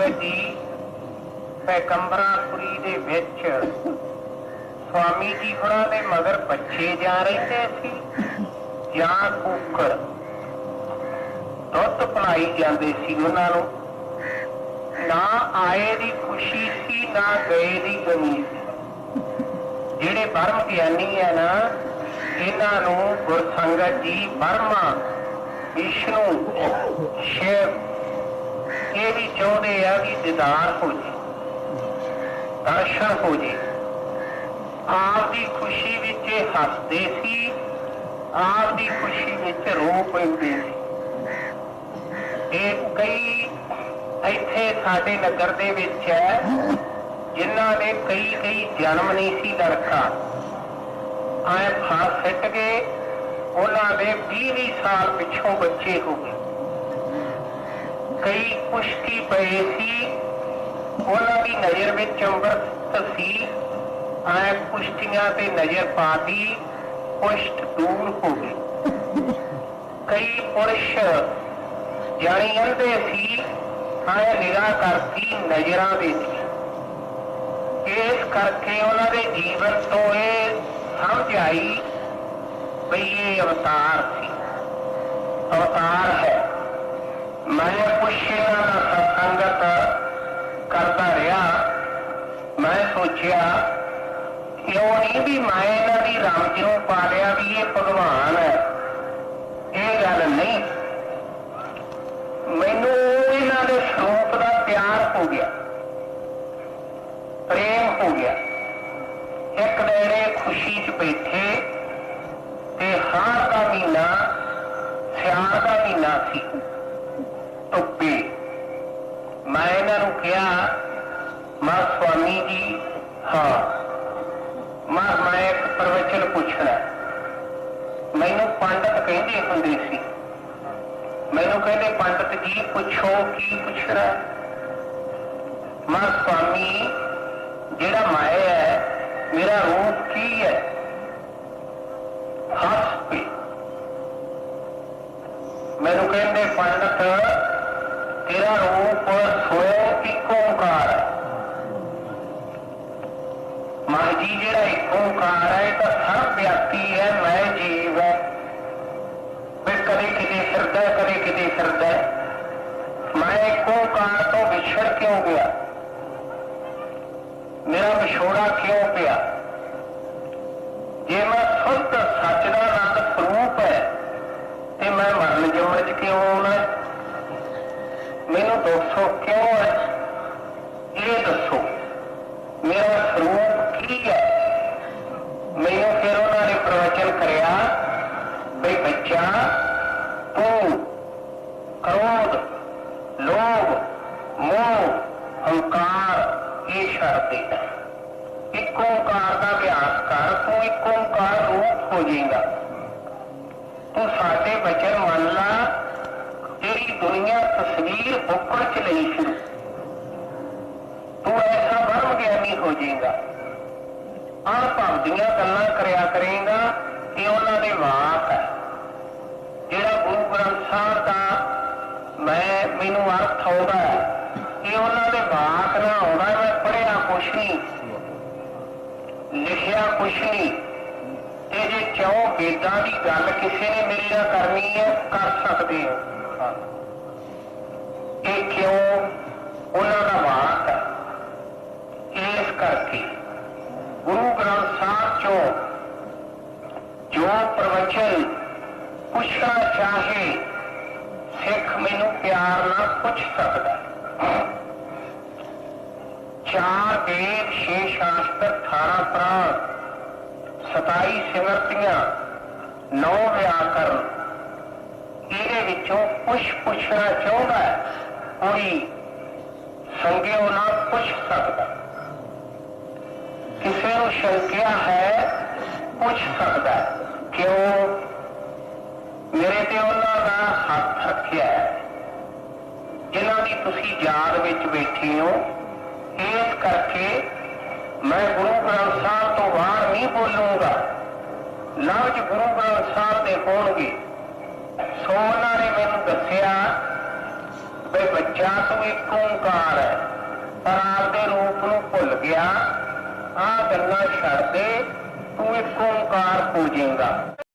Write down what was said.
ਸੰਗਤ ਜੀ, ਪੈਗੰਬਰਾਪੁਰੀ ਦੇ ਵਿੱਚ ਸਵਾਮੀ ਜੀ ਹੋਰਾਂ ਦੇ ਮਗਰ ਬੱਚੇ ਜਾ ਰਹੇ ਸੀ ਜਾਂ ਕੁੱਕਰ ਦੁੱਧ ਪਲਾਈ ਜਾਂਦੇ ਸੀ ਉਹਨਾਂ ਨੂੰ। ਨਾ ਆਏ ਦੀ ਖੁਸ਼ੀ ਸੀ, ਨਾ ਗਏ ਦੀ ਗਮੀ ਸੀ। ਜਿਹੜੇ ਬਰਮ ਗਿਆਨੀ ਹੈ ਨਾ, ਇਹਨਾਂ ਨੂੰ ਗੁਰਸੰਗਤ ਜੀ ਬਰਮਾ, ਵਿਸ਼ਨੂੰ, ਸ਼ਿਵ ਇਹ ਵੀ ਚਾਹੁੰਦੇ ਆ ਕਿ ਦੀਦਾਰ ਹੋ ਜੇ ਦਰਸ਼ਨ ਹੋ ਜੇ। ਆਪ ਦੀ ਖੁਸ਼ੀ ਵਿੱਚ ਇਹ ਹੱਸਦੇ ਸੀ ਆਪ ਦੀ ਖੁਸ਼ੀ ਵਿੱਚ ਰੋ ਪੈਂਦੇ ਸੀ। ਇਹ ਕਈ ਇੱਥੇ ਸਾਡੇ ਨਗਰ ਦੇ ਵਿੱਚ ਹੈ, ਜਿਨ੍ਹਾਂ ਦੇ ਕਈ ਕਈ ਜਨਮ ਨਹੀਂ ਸੀ ਲੜਕਾ। ਆਏ ਫਾਸ ਸਿੱਟ ਗਏ, ਉਹਨਾਂ ਦੇ 20 ਸਾਲ ਪਿੱਛੋਂ ਬੱਚੇ ਹੋ ਗਏ। ਕਈ ਕੁਸ਼ਤੀ ਪਏ ਸੀ। ਉਹਨਾਂ ਦੀ ਨਜ਼ਰ ਵਿੱਚ ਅੰਮ੍ਰਿਤ ਸੀ। ਆਏ ਪੁਸ਼ਟੀਆਂ ਤੇ ਨਜ਼ਰ ਪਾਤੀ ਪੁਸ਼ਟ ਦੂਰ ਹੋ ਗਈ। ਕਈ ਪੁਰਸ਼ ਜਾਣੀ ਅੰਦੇ ਸੀ ਆਏ ਨਿਗਾਹ ਕਰਤੀ ਨਜ਼ਰਾਂ ਵਿੱਚ। ਇਸ ਕਰਕੇ ਉਹਨਾਂ ਦੇ ਜੀਵਨ ਤੋਂ ਇਹ ਸਮਝ ਆਈ ਵੀ ਇਹ ਅਵਤਾਰ ਸੀ। ਅਵਤਾਰ ਹੈ। ਮੈਂ ਕੁਛ ਇਹਨਾਂ ਦਾ ਸਤਸੰਗਤ ਕਰਦਾ ਰਿਹਾ। ਮੈਂ ਸੋਚਿਆ ਕਿਉਂ ਨਹੀਂ ਵੀ ਮੈਂ ਇਹਨਾਂ ਦੀ ਰਾਮ ਨੂੰ ਪਾ ਲਿਆ ਵੀ ਇਹ ਭਗਵਾਨ ਹੈ। ਇਹ ਗੱਲ ਨਹੀਂ। ਮੈਨੂੰ ਇਹਨਾਂ ਦੇ ਸਰੂਪ ਦਾ ਪਿਆਰ ਹੋ ਗਿਆ। ਪ੍ਰੇਮ ਹੋ ਗਿਆ। ਇੱਕ ਨੇੜੇ ਖੁਸ਼ੀ 'ਚ ਬੈਠੇ ਤੇ ਹਾਰ ਦਾ ਮਹੀਨਾ, ਸਿਆਰ ਦਾ ਮਹੀਨਾ ਸੀ। ਧੁੱਪੇ। ਮੈਂ ਇਹਨਾਂ ਨੂੰ ਕਿਹਾ, ਮਾ ਸਵਾਮੀ ਜੀ, ਹਾਂ। ਮੈਂ ਮੈਂ ਇੱਕ ਪ੍ਰਵਚਨ ਪੁੱਛਣਾ। ਮੈਨੂੰ ਪੰਡਤ ਕਹਿੰਦੇ ਹੁੰਦੇ ਸੀ। ਮੈਨੂੰ ਕਹਿੰਦੇ, ਪੰਡਤ ਜੀ, ਪੁੱਛੋ ਕੀ ਪੁੱਛਣਾ? ਮਾ ਸਵਾਮੀ ਜਿਹੜਾ ਮਾਇਆ ਹੈ, ਮੇਰਾ ਰੂਪ ਕੀ ਹੈ? ਹੱਸ ਪੇ ਮੈਨੂੰ ਕਹਿੰਦੇ ਪੰਡਤ ਤੇਰਾ ਰੂਪ ਸੋਇ ਇੱਕ ਓੰਕਾਰ ਹੈ ਮਨ ਜੀ ਜਿਹੜਾ ਇੱਕ ਓੰਕਾਰ ਹੈ ਤਾਂ ਸਰਵ ਵਿਅਕਤੀ ਹੈ, ਮੈਂ ਜੀਵ ਹੈ। ਵੀ ਕਦੇ ਕਿਤੇ ਫਿਰਦਾ, ਕਦੇ ਕਿਤੇ ਫਿਰਦਾ ਮੈਂ ਇੱਕ ਓੰਕਾਰ ਤੋਂ ਵਿਛੜ ਕਿਉਂ ਗਿਆ? ਮੇਰਾ ਵਿਛੋੜਾ ਕਿਉਂ ਪਿਆ? ਜੇ ਮੈਂ ਸੁੱਧ ਸੱਚ ਦਾ ਆਨੰਦ ਸਰੂਪ ਹੈ, ਤੇ ਮੈਂ ਮਰਨ ਜਮਣ ਚ ਕਿਉਂ ਆਉਣਾ ਮੈਨੂੰ ਦੱਸੋ ਕਿਉਂ ਹੈ ਇਹ ਦੱਸੋ ਮੇਰਾ ਸਰੂਪ ਕੀ ਹੈ ਮੈਨੂੰ ਫਿਰ ਉਹਨਾਂ ਨੇ ਪ੍ਰਵਚਨ ਕਰਿਆ ਬਈ ਬੱਚਾ ਤੂੰ ਕ੍ਰੋਧ ਲੋਭ ਮੋਹ ਹੰਕਾਰ ਇਹ ਇੱਕ ਓੰਕਾਰ ਦਾ ਅਭਿਆਸ ਕਰ, ਤੂੰ ਇੱਕ ਓੰਕਾਰ ਰੂਪ ਹੋ ਜਾਏਗਾ। ਤੂੰ ਸਾਡੇ ਬਚਨ ਮੰਨ ਲਾ ਤੇਰੀ ਦੁਨੀਆ ਤਸਵੀਰ ਉੱਪਰ ਚ ਲਈ ਸ਼ੁਰੂ ਤੂੰ ਐਸਾ ਬਰਮ ਗਿਆਨੀ ਹੋ ਜਾਏਗਾ। ਅਣਭਵ ਦੀਆਂ ਗੱਲਾਂ ਕਰਿਆ ਕਰੇਗਾ ਇਹ ਉਹਨਾਂ ਦੇ ਵਾਕ ਹੈ। ਜਿਹੜਾ ਗੁਰੂ ਗ੍ਰੰਥ ਸਾਹਿਬ ਦਾ ਮੈਂ, ਮੈਨੂੰ ਅਰਥ ਆਉਂਦਾ ਹੈ ਇਹ ਉਹਨਾਂ ਦੇ ਵਾਕ ਨਾ ਆਉਂਦਾ, ਮੈਂ ਕੁਛ ਨਹੀਂ ਲਿਖਿਆ ਕੁਛ ਨਹੀਂ ਤੇ ਜੇ ਚਾਹੋ ਵੇਦਾਂ ਦੀ ਗੱਲ ਕਿਸੇ ਨੇ ਮੇਰੇ ਨਾਲ ਕਰਨੀ ਹੈ? ਕਰ ਸਕਦੇ ਹੋ। ਇਹ ਕਿਉਂ ਉਹਨਾਂ ਦਾ ਵਾਕ ਹੈ? ਇਸ ਕਰਕੇ ਗੁਰੂ ਗ੍ਰੰਥ ਸਾਹਿਬ ਚੋਂ ਜੋ ਪ੍ਰਵਚਨ ਪੁੱਛਣਾ ਚਾਹੇ, ਸਿੱਖ ਮੈਨੂੰ ਪਿਆਰ ਨਾਲ ਪੁੱਛ ਸਕਦਾ ਹੈ। ਚਾਰ ਵੇਦ ਛੇ ਸ਼ਾਸਤਰ 18 ਪ੍ਰਾਣ 27 ਸਿਮਰਤੀਆਂ 9 ਵਿਆਕਰਨ। ਇਹਦੇ ਵਿੱਚੋਂ ਪੁੱਛ ਪੁੱਛਣਾ ਚਾਹੁੰਦਾ ਹੈ, ਕੋਈ ਸੰਗਿਓ ਨਾ ਪੁੱਛ ਸਕਦਾ। ਕਿਸੇ ਨੂੰ ਸ਼ੰਕਿਆ ਹੈ, ਪੁੱਛ ਸਕਦਾ ਕਿਉਂ? ਮੇਰੇ ਤੇ ਉਹਨਾਂ ਦਾ ਹੱਥ ਰੱਖਿਆ ਹੈ। ਜਿਨ੍ਹਾਂ ਦੀ ਤੁਸੀਂ ਯਾਦ ਵਿੱਚ ਬੈਠੇ ਹੋ ਇਸ ਕਰਕੇ ਮੈਂ ਗੁਰੂ ਗ੍ਰੰਥ ਸਾਹਿਬ ਤੋਂ ਬਾਹਰ ਨਹੀਂ ਬੋਲੂੰਗਾ। ਲਫ਼ਜ਼ ਗੁਰੂ ਗ੍ਰੰਥ ਸਾਹਿਬ ਦੇ ਹੋਣਗੇ। ਸੋ ਉਹਨਾਂ ਨੇ ਮੈਨੂੰ ਦੱਸਿਆ ਬਈ ਬੱਚਾ ਤੂੰ ਇੱਕ ਓੰਕਾਰ ਹੈ, ਪਰ ਆਪਦੇ ਰੂਪ ਨੂੰ ਭੁੱਲ ਗਿਆ। ਆ ਗੱਲਾਂ ਛੱਡ ਦੇ, ਤੂੰ ਇੱਕ ਓੰਕਾਰ ਪੂਜੇਗਾ।